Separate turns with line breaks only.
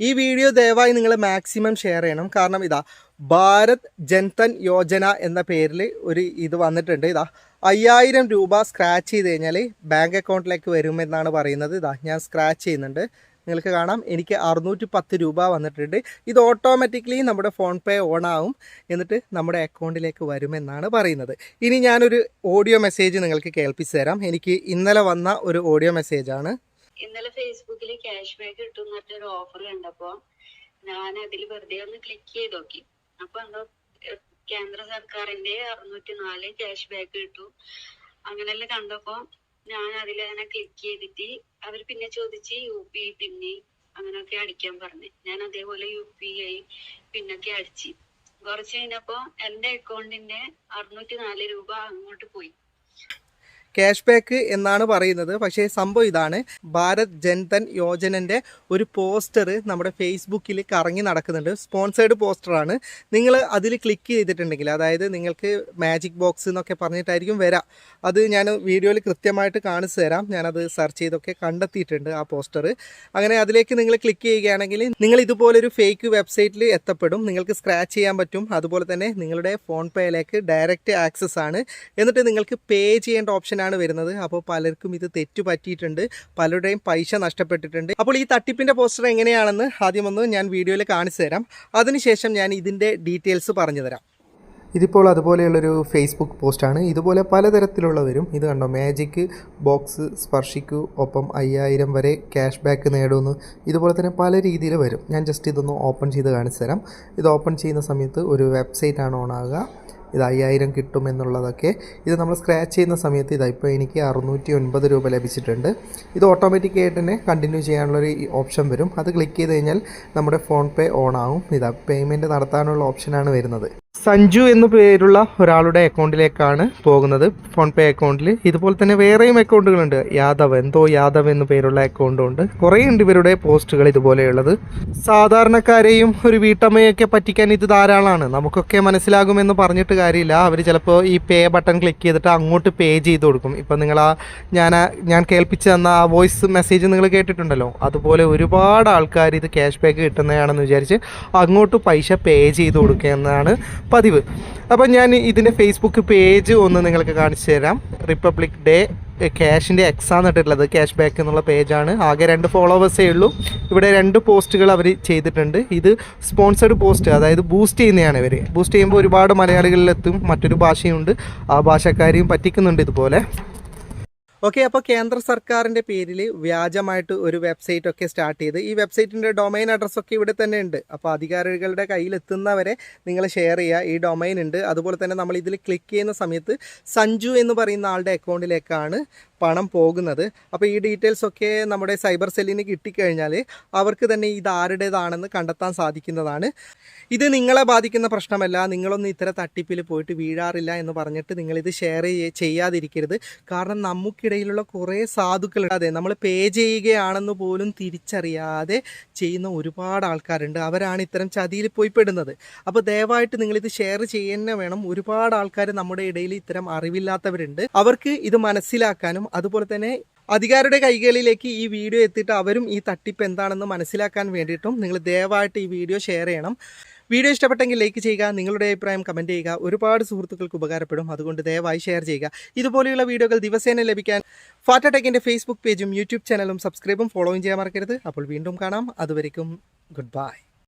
ഈ വീഡിയോ ദയവായി നിങ്ങൾ മാക്സിമം ഷെയർ ചെയ്യണം. കാരണം ഇതാ ഭാരത് ജൻതൻ യോജന എന്ന പേരിൽ ഒരു ഇത് വന്നിട്ടുണ്ട്. ഇതാ അയ്യായിരം രൂപ സ്ക്രാച്ച് ചെയ്ത് കഴിഞ്ഞാൽ ബാങ്ക് അക്കൗണ്ടിലേക്ക് വരുമെന്നാണ് പറയുന്നത്. ഇതാ ഞാൻ സ്ക്രാച്ച് ചെയ്യുന്നുണ്ട്. നിങ്ങൾക്ക് കാണാം. എനിക്ക് അറുന്നൂറ്റി പത്ത് രൂപ വന്നിട്ടുണ്ട്. ഇത് ഓട്ടോമാറ്റിക്കലി നമ്മുടെ ഫോൺ പേ ഓൺ ആവും. എന്നിട്ട് നമ്മുടെ അക്കൗണ്ടിലേക്ക് വരുമെന്നാണ് പറയുന്നത്. ഇനി ഞാനൊരു ഓഡിയോ മെസ്സേജ് നിങ്ങൾക്ക് കേൾപ്പിച്ചു തരാം. എനിക്ക് ഇന്നലെ വന്ന ഒരു ഓഡിയോ മെസ്സേജാണ്
ഇന്നലെ ഫേസ്ബുക്കിൽ ക്യാഷ് ബാക്ക് കിട്ടും എന്നൊരു ഓഫർ കണ്ടപ്പോ ഞാൻ അതിൽ വെറുതെ ഒന്ന് ക്ലിക്ക് ചെയ്ത് നോക്കി. അപ്പൊ എന്തോ കേന്ദ്ര സർക്കാരിന്റെ അറുന്നൂറ്റി നാല് ക്യാഷ് ബാക്ക് കിട്ടും. അങ്ങനെല്ലാം കണ്ടപ്പോ ഞാൻ അതിൽ അങ്ങനെ ക്ലിക്ക് ചെയ്തിട്ട് അവർ പിന്നെ ചോദിച്ച് യു പി പിന്നെ അങ്ങനെയൊക്കെ അടിക്കാൻ പറഞ്ഞു. ഞാൻ അതേപോലെ യു പി ഐ പിന്നൊക്കെ അടിച്ച്. കുറച്ച് കഴിഞ്ഞപ്പോ എന്റെ അക്കൗണ്ടിന്റെ അറുന്നൂറ്റി നാല് രൂപ അങ്ങോട്ട് പോയി.
ക്യാഷ് ബാക്ക് എന്നാണ് പറയുന്നത്. പക്ഷേ സംഭവം ഇതാണ്. ഭാരത് ജൻധൻ യോജനന്റെ ഒരു പോസ്റ്റർ നമ്മുടെ ഫേസ്ബുക്കിൽ കറങ്ങി നടക്കുന്നുണ്ട്. സ്പോൺസേഡ് പോസ്റ്ററാണ്. നിങ്ങൾ അതിൽ ക്ലിക്ക് ചെയ്തിട്ടുണ്ടെങ്കിൽ അതായത് നിങ്ങൾക്ക് മാജിക് ബോക്സ് എന്നൊക്കെ പറഞ്ഞിട്ടായിരിക്കും വരാം. അത് ഞാൻ വീഡിയോയിൽ കൃത്യമായിട്ട് കാണിച്ചു തരാം. ഞാനത് സെർച്ച് ചെയ്തൊക്കെ കണ്ടെത്തിയിട്ടുണ്ട് ആ പോസ്റ്റർ അങ്ങനെ അതിലേക്ക് നിങ്ങൾ ക്ലിക്ക് ചെയ്യുകയാണെങ്കിൽ നിങ്ങൾ ഇതുപോലൊരു ഫേക്ക് വെബ്സൈറ്റിൽ എത്തപ്പെടും. നിങ്ങൾക്ക് സ്ക്രാച്ച് ചെയ്യാൻ പറ്റും. അതുപോലെ തന്നെ നിങ്ങളുടെ ഫോൺ പേയിലേക്ക് ഡയറക്റ്റ് ആക്സസ് ആണ്. എന്നിട്ട് നിങ്ങൾക്ക് പേ ചെയ്യേണ്ട ഓപ്ഷനാണ് വരുന്നത്. അപ്പോൾ പലർക്കും ഇത് തെറ്റു പറ്റിയിട്ടുണ്ട്. പലരുടെയും പൈസ നഷ്ടപ്പെട്ടിട്ടുണ്ട്. അപ്പോൾ ഈ തട്ടിപ്പിന്റെ പോസ്റ്റർ എങ്ങനെയാണെന്ന് ആദ്യം ഒന്ന് ഞാൻ വീഡിയോയിൽ കാണിച്ചു തരാം. അതിനുശേഷം ഞാൻ ഇതിന്റെ ഡീറ്റെയിൽസ് പറഞ്ഞു തരാം. ഇതിപ്പോൾ അതുപോലെയുള്ളൊരു ഫേസ്ബുക്ക് പോസ്റ്റാണ് ഇതുപോലെ പലതരത്തിലുള്ളവരും ഇത് കണ്ടോ? മാജിക്ക് ബോക്സ് സ്പർശിക്കൂ ഒപ്പം അയ്യായിരം വരെ ക്യാഷ് ബാക്ക് നേടുമെന്ന് ഇതുപോലെ തന്നെ പല രീതിയിൽ വരും. ഞാൻ ജസ്റ്റ് ഇതൊന്ന് ഓപ്പൺ ചെയ്ത് കാണിച്ചു തരാം. ഇത് ഓപ്പൺ ചെയ്യുന്ന സമയത്ത് ഒരു വെബ്സൈറ്റാണ് ആണ് ഓൺ ഇത് അയ്യായിരം കിട്ടും എന്നുള്ളതൊക്കെ ഇത് നമ്മൾ സ്ക്രാച്ച് ചെയ്യുന്ന സമയത്ത് ഇതാ ഇപ്പോൾ എനിക്ക് അറുന്നൂറ്റി ഒൻപത് രൂപ ലഭിച്ചിട്ടുണ്ട്. ഇത് ഓട്ടോമാറ്റിക് ആയിട്ട് തന്നെ കണ്ടിന്യൂ ചെയ്യാനുള്ളൊരു ഓപ്ഷൻ വരും. അത് ക്ലിക്ക് ചെയ്ത് കഴിഞ്ഞാൽ നമ്മുടെ ഫോൺ പേ ഓൺ ആവും. ഇതാ പേയ്മെന്റ് നടത്താനുള്ള ഓപ്ഷനാണ് വരുന്നത്. സഞ്ജു എന്നു പേരുള്ള ഒരാളുടെ അക്കൗണ്ടിലേക്കാണ് പോകുന്നത്. ഫോൺ പേ അക്കൗണ്ടിൽ. ഇതുപോലെ തന്നെ വേറെയും അക്കൗണ്ടുകളുണ്ട്. യാദവ് എന്തോ യാദവ് എന്നു പേരുള്ള അക്കൗണ്ടും ഉണ്ട് കുറേ ഉണ്ട് ഇവരുടെ പോസ്റ്റുകൾ ഇതുപോലെയുള്ളത്. സാധാരണക്കാരെയും ഒരു വീട്ടമ്മയൊക്കെ പറ്റിക്കാൻ ഇത് ധാരാളമാണ്. നമുക്കൊക്കെ മനസ്സിലാകുമെന്ന് പറഞ്ഞിട്ട് കാര്യമില്ല. അവർ ചിലപ്പോൾ ഈ പേ ബട്ടൺ ക്ലിക്ക് ചെയ്തിട്ട് അങ്ങോട്ട് പേ ചെയ്ത് കൊടുക്കും. ഇപ്പം നിങ്ങൾ ആ ഞാൻ ഞാൻ കേൾപ്പിച്ച് തന്ന ആ വോയിസ് മെസ്സേജ് നിങ്ങൾ കേട്ടിട്ടുണ്ടല്ലോ. അതുപോലെ ഒരുപാട് ആൾക്കാർ ഇത് ക്യാഷ് ബാക്ക് കിട്ടുന്നതാണെന്ന് വിചാരിച്ച് അങ്ങോട്ട് പൈസ പേ ചെയ്ത് കൊടുക്കുക എന്നതാണ് പതിവ്. അപ്പോൾ ഞാൻ ഇതിന്റെ ഫേസ്ബുക്ക് പേജ് ഒന്ന് നിങ്ങൾക്ക് കാണിച്ചു തരാം. റിപ്പബ്ലിക് ഡേ ക്യാഷിന്റെ എക്സാന്ന് ഇട്ടിട്ടുള്ളത് ക്യാഷ് ബാക്ക് എന്നുള്ള പേജാണ് ആകെ രണ്ട് ഫോളോവേഴ്സേ ഉള്ളൂ. ഇവിടെ രണ്ട് പോസ്റ്റുകൾ അവർ ചെയ്തിട്ടുണ്ട്. ഇത് സ്പോൺസർഡ് പോസ്റ്റ് അതായത് ബൂസ്റ്റ് ചെയ്യുന്നതാണ് ഇവർ ബൂസ്റ്റ് ചെയ്യുമ്പോൾ ഒരുപാട് മലയാളികളിലെത്തും. മറ്റൊരു ഭാഷയുണ്ട്. ആ ഭാഷക്കാരെയും പറ്റിക്കുന്നുണ്ട് ഇതുപോലെ. ഓക്കെ അപ്പോൾ കേന്ദ്ര സർക്കാരിന്റെ പേരിൽ വ്യാജമായിട്ട് ഒരു വെബ്സൈറ്റ് ഒക്കെ സ്റ്റാർട്ട് ചെയ്ത് ഈ വെബ്സൈറ്റിന്റെ ഡൊമൈൻ അഡ്രസ്സൊക്കെ ഇവിടെ തന്നെ ഉണ്ട്. അപ്പോൾ അധികാരികളുടെ കയ്യിൽ എത്തുന്നവരെ നിങ്ങൾ ഷെയർ ചെയ്യുക. ഈ ഡൊമൈൻ ഉണ്ട്. അതുപോലെ തന്നെ നമ്മൾ ഇതിൽ ക്ലിക്ക് ചെയ്യുന്ന സമയത്ത് സഞ്ജു എന്ന് പറയുന്ന ആളുടെ അക്കൗണ്ടിലേക്കാണ് പണം പോകുന്നത്. അപ്പോൾ ഈ ഡീറ്റെയിൽസ് ഒക്കെ നമ്മുടെ സൈബർ സെല്ലിന് കിട്ടിക്കഴിഞ്ഞാൽ അവർക്ക് തന്നെ ഇത് ആരുടേതാണെന്ന് കണ്ടെത്താൻ സാധിക്കുന്നതാണ്. ഇത് നിങ്ങളെ ബാധിക്കുന്ന പ്രശ്നമല്ല. നിങ്ങളൊന്നും ഇത്തരം തട്ടിപ്പിൽ പോയിട്ട് വീഴാറില്ല എന്ന് പറഞ്ഞിട്ട് നിങ്ങളിത് ഷെയർ ചെയ്യാതിരിക്കരുത്. കാരണം നമുക്കിടയിലുള്ള കുറേ സാധുക്കൾ അതെ നമ്മൾ പേ ചെയ്യുകയാണെന്ന് പോലും തിരിച്ചറിയാതെ ചെയ്യുന്ന ഒരുപാട് ആൾക്കാരുണ്ട്. അവരാണ് ഇത്തരം ചതിയിൽ പോയി പെടുന്നത് അപ്പോൾ ദയവായിട്ട് നിങ്ങളിത് ഷെയർ ചെയ്യുന്ന വേണം. ഒരുപാട് ആൾക്കാർ നമ്മുടെ ഇടയിൽ ഇത്തരം അറിവില്ലാത്തവരുണ്ട്. അവർക്ക് ഇത് മനസ്സിലാക്കാനും അതുപോലെ തന്നെ അധികാരിയുടെ കൈകളിലേക്ക് ഈ വീഡിയോ എത്തിയിട്ട് അവരും ഈ തട്ടിപ്പ് എന്താണെന്ന് മനസ്സിലാക്കാൻ വേണ്ടിയിട്ടും നിങ്ങൾ ദയവായിട്ട് ഈ വീഡിയോ ഷെയർ ചെയ്യണം. വീഡിയോ ഇഷ്ടപ്പെട്ടെങ്കിൽ ലൈക്ക് ചെയ്യുക നിങ്ങളുടെ അഭിപ്രായം കമന്റ് ചെയ്യുക. ഒരുപാട് സുഹൃത്തുക്കൾക്ക് ഉപകാരപ്പെടും. അതുകൊണ്ട് ദയവായി ഷെയർ ചെയ്യുക. ഇതുപോലെയുള്ള വീഡിയോകൾ ദിവസേന ലഭിക്കാൻ ഫാറ്റടെക്കിന്റെ ഫേസ്ബുക്ക് പേജും യൂട്യൂബ് ചാനലും സബ്സ്ക്രൈബും ഫോളോയും ചെയ്യാൻ മറക്കരുത്. അപ്പോൾ വീണ്ടും കാണാം. അതുവരെയും ഗുഡ് ബൈ